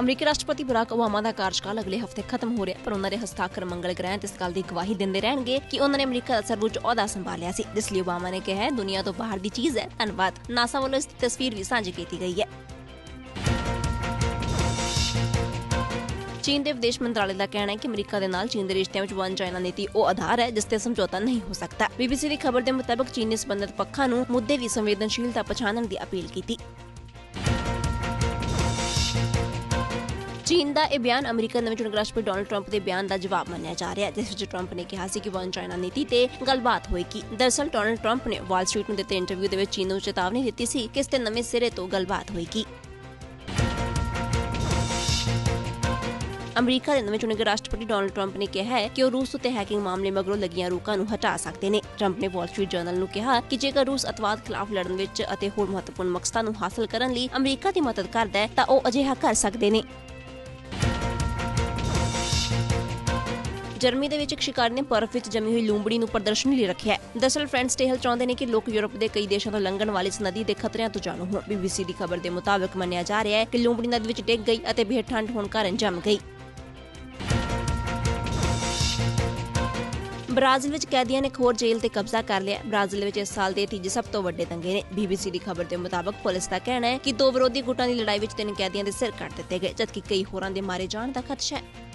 ਅਮਰੀਕੀ ਰਾਸ਼ਟਰਪਤੀ Barack Obama ਦਾ ਕਾਰਜਕਾਲ ਅਗਲੇ ਹਫ਼ਤੇ ਖਤਮ ਹੋ ਰਿਹਾ ਪਰ ਉਹਨਾਂ ਦੇ ਹਸਤਾਖਰ ਮੰਗਲ ਗ੍ਰਹਿ ਤੇ ਇਸ ਗੱਲ ਦੀ ਗਵਾਹੀ ਦਿੰਦੇ ਰਹਿਣਗੇ ਕਿ ਉਹਨਾਂ ਨੇ ਅਮਰੀਕਾ ਦਾ ਸਰਵਉੱਚ ਅਹੁਦਾ ਸੰਭਾਲਿਆ ਸੀ। ਜਿਸ ਲਈ ਓਬਾਮਾ ਨੇ ਕਿਹਾ ਹੈ, ਦੁਨੀਆ ਤੋਂ ਬਾਹਰ ਦੀ ਚੀਜ਼ ਹੈ। ਧੰਨਵਾਦ। ਨਾਸਾ ਵੱਲੋਂ ਇਸ ਦੀ ਤਸਵੀਰ ਵੀ ਸਾਂਝੀ ਕੀਤੀ ਗਈ ਹੈ। ਚੀਨ ਦੇ ਵਿਦੇਸ਼ ਮੰਤਰਾਲੇ ਦਾ ਕਹਿਣਾ ਹੈ ਕਿ ਅਮਰੀਕਾ ਦੇ ਨਾਲ ਚੀਨ ਦੇ ਰਿਸ਼ਤਿਆਂ ਵਿੱਚ ਵਨ ਚਾਈਨਾ ਨੀਤੀ ਉਹ ਆਧਾਰ ਹੈ, ਜਿਸ ਤੇ ਸਮਝੌਤਾ ਨਹੀਂ ਹੋ ਸਕਦਾ। ਬੀਬੀਸੀ ਦੀ ਖਬਰ ਦੇ ਮੁਤਾਬਕ ਚੀਨ ਨੇ ਸਬੰਧਤ ਪੱਖਾਂ ਨੂੰ ਮੁੱਦੇ ਦੀ ਸੰਵੇਦਨਸ਼ੀਲਤਾ ਪਛਾਣਨ ਦੀ ਅਪੀਲ ਕੀਤੀ। ਚੀਨ ਦਾ ਇਹ ਬਿਆਨ ਅਮਰੀਕਾ ਨਵੇਂ ਚੁਣੇ ਰਾਸ਼ਟਰਪਤੀ ਡੋਨਲਡ ਟਰੰਪ ਦੇ ਬਿਆਨ ਦਾ ਜਵਾਬ ਮੰਨਿਆ ਜਾ ਰਿਹਾ ਹੈ, ਜਿਸ ਵਿੱਚ ਟਰੰਪ ਨੇ ਕਿਹਾ ਸੀ ਕਿ ਵਨ ਚਾਈਨਾ ਨੀਤੀ ਤੇ ਗੱਲਬਾਤ ਹੋਏਗੀ। ਦਰਅਸਲ ਡੋਨਲਡ ਟਰੰਪ ਨੇ ਵਾਲ ਸਟਰੀਟ ਨੂੰ ਦਿੱਤੇ ਇੰਟਰਵਿਊ ਦੇ ਵਿੱਚ ਚੀਨ ਨੂੰ ਚੇਤਾਵਨੀ ਦਿੱਤੀ ਸੀ ਕਿ ਇਸ ਤੇ ਨਵੇਂ ਸਿਰੇ ਤੋਂ ਗੱਲਬਾਤ ਹੋਏਗੀ। ਅਮਰੀਕਾ ਦੇ ਨਵੇਂ ਚੁਣੇ ਗਏ ਰਾਸ਼ਟਰਪਤੀ ਡੋਨਲਡ ਟਰੰਪ ਨੇ ਕਿਹਾ ਹੈ ਕਿ ਉਹ ਰੂਸ ਉਤੇ ਹੈਕਿੰਗ ਮਾਮਲੇ ਮਗਰੋਂ ਲੱਗੀਆਂ ਰੋਕਾਂ ਨੂੰ ਹਟਾ ਸਕਦੇ ਨੇ। ਟਰੰਪ ਨੇ ਵਾਲ ਸਟਰੀਟ ਜਰਨਲ ਨੂੰ ਕਿਹਾ ਕਿ ਜੇਕਰ ਰੂਸ ਅਤਵਾਦ ਖਿਲਾਫ ਲੜਨ ਵਿੱਚ ਅਤੇ ਹੋਰ ਮਹੱਤਵਪੂਰਨ ਮਕਸਦਾਂ ਨੂੰ ਹਾਸਲ ਕਰਨ ਲਈ ਅਮਰੀਕਾ ਦੀ ਮਦਦ ਕਰਦਾ ਹੈ, ਤਾਂ ਉਹ ਅਜਿਹਾ ਕਰ ਸਕਦੇ ਨੇ। ਜਰਮਨੀ ਦੇ ਵਿੱਚ ਇੱਕ ਸ਼ਿਕਾਰੀ ਨੇ ਬਰਫ਼ ਵਿੱਚ ਜਮੀ ਹੋਈ ਲੂੰਬੜੀ ਨੂੰ ਪ੍ਰਦਰਸ਼ਨੀ ਲਈ ਰੱਖਿਆ ਹੈ। ਦਰਅਸਲ, ਫਰੈਂਡਸ ਟੇਹਲ ਚਾਹੁੰਦੇ ਨੇ ਕਿ ਲੋਕ ਯੂਰਪ ਦੇ ਕਈ ਦੇਸ਼ਾਂ ਤੋਂ ਲੰਘਣ ਵਾਲੀ ਇਸ ਨਦੀ ਦੇ ਖਤਰਿਆਂ ਤੋਂ ਜਾਣੂ ਹੋਣ। ਬੀਬੀਸੀ ਦੀ ਖਬਰ ਦੇ ਮੁਤਾਬਕ ਮੰਨਿਆ ਜਾ ਰਿਹਾ ਹੈ ਕਿ ਲੂੰਬੜੀ ਨਦੀ ਵਿੱਚ ਡਿੱਗ ਗਈ ਅਤੇ ਬੇਹੱਦ ਠੰਡ ਹੋਣ ਕਾਰਨ ਜੰਮ ਗਈ। ਬ੍ਰਾਜ਼ੀਲ ਵਿੱਚ ਕੈਦੀਆਂ ਨੇ ਇੱਕ ਹੋਰ ਜੇਲ੍ਹ ਤੇ ਕਬਜ਼ਾ ਕਰ ਲਿਆ ਬ੍ਰਾਜ਼ੀਲ ਵਿੱਚ ਇਸ ਸਾਲ ਦੇ ਤੀਜੇ ਸਭ ਤੋਂ ਵੱਡੇ ਦੰਗੇ ਨੇ। ਬੀਬੀਸੀ ਦੀ ਖਬਰ ਦੇ ਮੁਤਾਬਕ ਪੁਲਿਸ ਦਾ ਕਹਿਣਾ ਹੈ ਕਿ ਦੋ ਵਿਰੋਧੀ ਗੁੱਟਾਂ ਦੀ ਲੜਾਈ ਵਿੱਚ ਤਿੰਨ ਕੈਦੀਆਂ ਦੇ ਸਿਰ ਕੱਟ ਦਿੱਤੇ ਗਏ, ਜਦਕਿ ਕਈ ਹੋਰਾਂ ਦੇ ਮਾਰੇ ਜਾਣ ਦਾ ਖਦਸ਼ਾ ਹੈ।